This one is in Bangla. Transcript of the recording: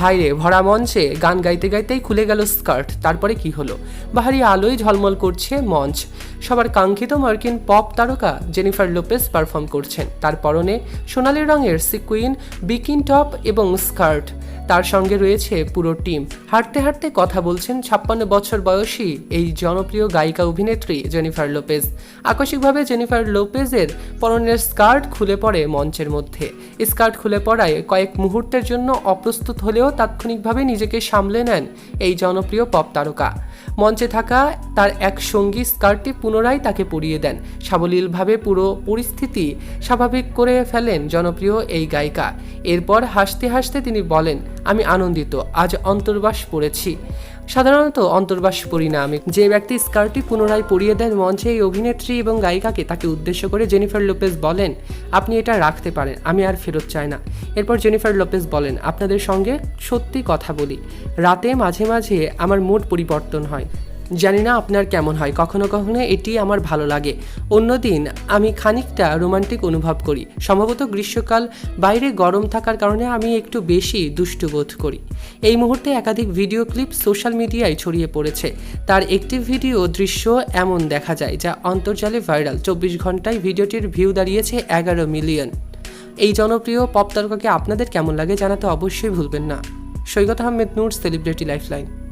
হাইরে ভরা মঞ্চে গান গাইতে গাইতেই খুলে গেল স্কার্ট। তারপরে কি হলো? বাহারি আলোয় ঝলমল করছে মঞ্চ। সবার কাঙ্ক্ষিত মার্কিন পপ তারকা জেনিফার লোপেস পারফর্ম করছেন। তার পরনে সোনালি রঙের সিকুইন, বিকিন টপ এবং স্কার্ট। তার সঙ্গে রয়েছে পুরো টিম। হাঁটতে হাঁটতে কথা বলছেন ছাপ্পান্ন বছর বয়সী এই জনপ্রিয় গায়িকা অভিনেত্রী জেনিফার লোপেজ। আকস্মিকভাবে জেনিফার লোপেজের পরনের স্কার্ট খুলে পড়ে মঞ্চের মধ্যে। স্কার্ট খুলে পড়ায় কয়েক মুহূর্তের জন্য অপ্রস্তুত হলেও তাৎক্ষণিকভাবে নিজেকে সামলে নেন এই জনপ্রিয় পপ তারকা। মঞ্চে থাকা তার এক সঙ্গী স্কার্টটি পুনরায় তাকে পরিয়ে দেন। সাবলীলভাবে পুরো পরিস্থিতি স্বাভাবিক করে ফেলেন জনপ্রিয় এই গায়িকা। এরপর হাসতে হাসতে তিনি বলেন, আমি আনন্দিত, আজ অন্তর্বাস পড়েছি। সাধারণত অন্তর্বাস আমি। যে ব্যক্তি স্কার্টটি পুনরায় পরিয়ে দেন মঞ্চে, এই অভিনেত্রী এবং গায়িকাকে তাকে উদ্দেশ্য করে জেনিফার লোপেজ বলেন, আপনি এটা রাখতে পারেন, আমি আর ফেরত চাই না। এরপর জেনিফার লোপেজ বলেন, আপনাদের সঙ্গে সত্যি কথা বলি। রাতে মাঝে মাঝে আমার মুড পরিবর্তন হয়। জানি না আপনার কেমন হয়। কখনো কখনো এটি আমার ভালো লাগে। অন্যদিন আমি খানিকটা রোমান্টিক অনুভব করি। সম্ভবত গ্রীষ্মকাল বাইরে গরম থাকার কারণে আমি একটু বেশি দুষ্টু বোধ করি। এই মুহূর্তে একাধিক ভিডিও ক্লিপ সোশ্যাল মিডিয়ায় ছড়িয়ে পড়েছে। তার একটি ভিডিও দৃশ্য এমন দেখা যায়, যা অন্তর্জালে ভাইরাল। চব্বিশ ঘন্টায় ভিডিওটির ভিউ দাঁড়িয়েছে এগারো মিলিয়ন। এই জনপ্রিয় পপ তারকাকে আপনাদের কেমন লাগে জানাতে অবশ্যই ভুলবেন না। Saikat Ahmed Noor, celebrity lifeline.